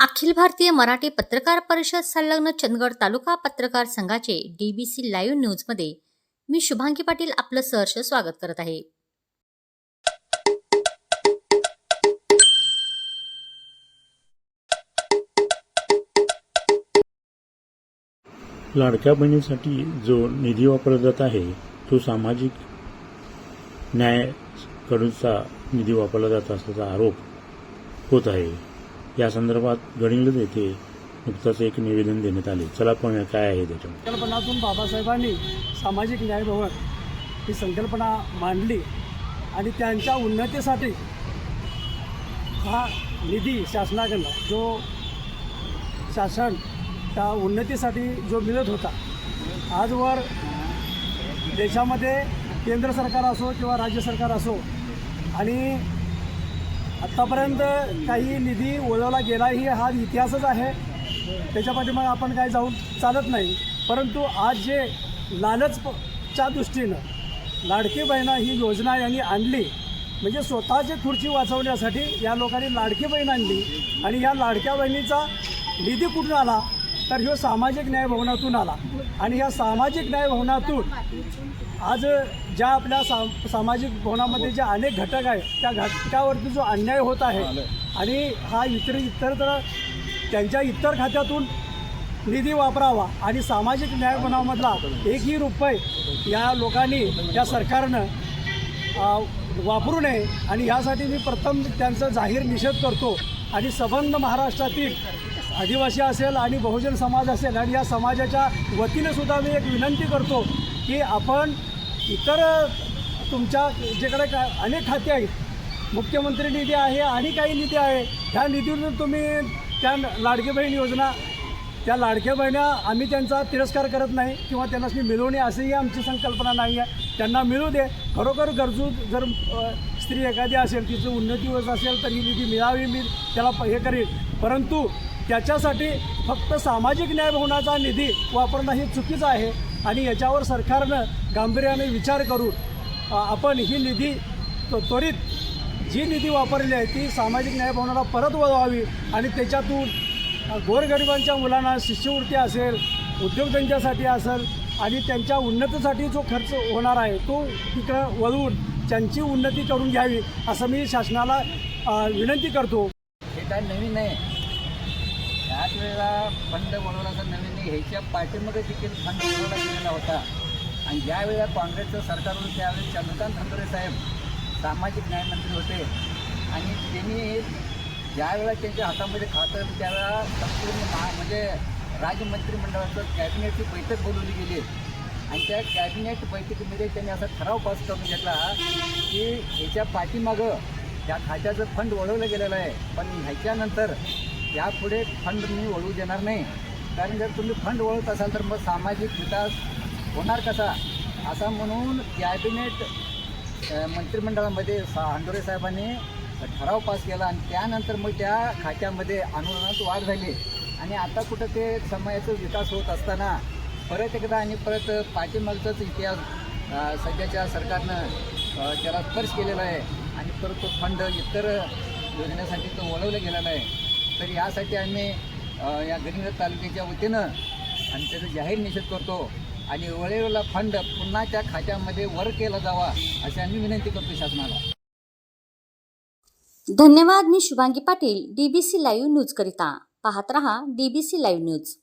अखिल भारतीय मराठी पत्रकार परिषद संलग्न चंदगड तालुका पत्रकार संघाचे डीबीसी लाईव्ह न्यूजमध्ये मी शुभांगी पाटील आपलं सहर्ष स्वागत करत आहे. लाडक्या बहिणीसाठी जो निधी वापरला जात आहे तो सामाजिक न्यायाकडूनचा निधी वापरला जात असल्याचा आरोप होत आहे. या संदर्भात गडिंग्लज येथे नुकतंच एक निवेदन देण्यात आले. चला पाहूया काय आहे त्याच्यामध्ये. संकल्पनातून बाबासाहेबांनी सामाजिक न्याय भवन ही संकल्पना मांडली आणि त्यांच्या उन्नतीसाठी हा निधी शासनाकडनं जो शासन त्या उन्नतीसाठी जो मिळत होता आजवर देशामध्ये केंद्र सरकार असो किंवा राज्य सरकार असो आणि आत्तापर्यंत काही निधी वळवला गेलाही हा इतिहासच आहे. त्याच्या पाठीमागे आपण काय जाऊन चालत नाही. परंतु आज जे लालचच्या दृष्टीनं लाडकी बहिणा ही योजना यांनी आणली म्हणजे स्वतःची खुर्ची वाचवण्यासाठी या लोकांनी लाडकी बहीण आणली आणि या लाडक्या बहिणीचा निधी कुठून आला? तर ह्यो सामाजिक न्याय भवनातून आला. आणि ह्या सामाजिक न्याय भवनातून आज ज्या आपल्या सा सामाजिक भवनामध्ये जे अनेक घटक आहेत त्या घटकावरती जो अन्याय होत आहे आणि हा इतर इतर तर त्यांच्या इतर खात्यातून निधी वापरावा आणि सामाजिक न्याय भवनामधला एकही रुपये या लोकांनी या सरकारनं वापरू नये. आणि यासाठी मी प्रथम त्यांचा जाहीर निषेध करतो. आणि सबंध महाराष्ट्रातील आदिवासी असेल आणि बहुजन समाज असेल आणि या समाजाच्या वतीने सुद्धा मी एक विनंती करतो की आपण इतर तुमच्या जेकडे का अनेक खाते आहेत मुख्यमंत्री निधी आहे आणि काही निधी आहे ह्या निधीतून तुम्ही त्या लाडकी बहीण योजना त्या लाडक्या बहिण्या आम्ही त्यांचा तिरस्कार करत नाही किंवा त्यांना मिळवणे असंही आमची संकल्पना नाही आहे. त्यांना मिळू दे. खरोखर गरजू जर स्त्री एखादी असेल तिचं उन्नती होत असेल तर ही निधी मिळावी मी त्याला हे करेन. परंतु त्याच्यासाठी फक्त सामाजिक न्याय भवनाचा निधी वापरणं हे चुकीचं आहे आणि याच्यावर सरकारनं गांभीर्याने विचार करून आपण ही निधी त्वरित जी निधी वापरली आहे ती सामाजिक न्याय भवनाला परत वळवावी आणि त्याच्यातून गोरगरिबांच्या मुलांना शिष्यवृत्ती असेल उद्योगधंद्यासाठी असेल आणि त्यांच्या उन्नतीसाठी जो खर्च होणार आहे तो तिकडं वळवून त्यांची उन्नती करून घ्यावी असं मी शासनाला विनंती करतो. हे काय नवीन आहे? त्याच वेळेला फंड वळवल्याचा नवीन नाही ह्याच्या पाठीमागे देखील फंड वळवला गेलेला होता. आणि ज्यावेळेला काँग्रेसचं सरकार होतं त्यावेळेस चंद्रकांत खंदोरे साहेब सामाजिक न्यायमंत्री होते. आणि त्यांनी ज्यावेळेला त्यांच्या हातामध्ये खातं त्यावेळेला संपूर्ण महा म्हणजे राज्य मंत्रिमंडळाचं कॅबिनेटची बैठक बोलवली गेली. आणि त्या कॅबिनेट बैठकीमध्ये त्यांनी असा ठराव पास करून घेतला की ह्याच्या पाठीमागं त्या खात्याचं फंड वळवलं गेलेलं आहे. पण ह्याच्यानंतर यापुढे फंड मी वळवू देणार नाही. कारण जर तुम्ही फंड वळवत असाल तर मग सामाजिक विकास होणार कसा? असा म्हणून कॅबिनेट मंत्रिमंडळामध्ये सा हंडोरे साहेबांनी ठराव पास केला आणि त्यानंतर मग त्या खात्यामध्ये अनुदानात वाढ झाली. आणि आता कुठं ते समाजाचा विकास होत असताना परत एकदा आणि परत पाठीमागचाच इतिहास सध्याच्या सरकारनं त्याला स्पर्श केलेला आहे. आणि परत तो फंड इतर योजनेसाठी तो वळवला गेलेला आहे. तर यासाठी आम्ही या गडिंग्लज तालुक्याच्या वतीनं आणि त्याचा जाहीर निषेध करतो आणि वेळेवेळेला फंड पुन्हा त्या खात्यामध्ये वर केला जावा अशी आम्ही विनंती करतो शासनाला. धन्यवाद मी Shubhangi Patil DBC live news करिता. पाहत रहा डीबीसी लाईव्ह न्यूज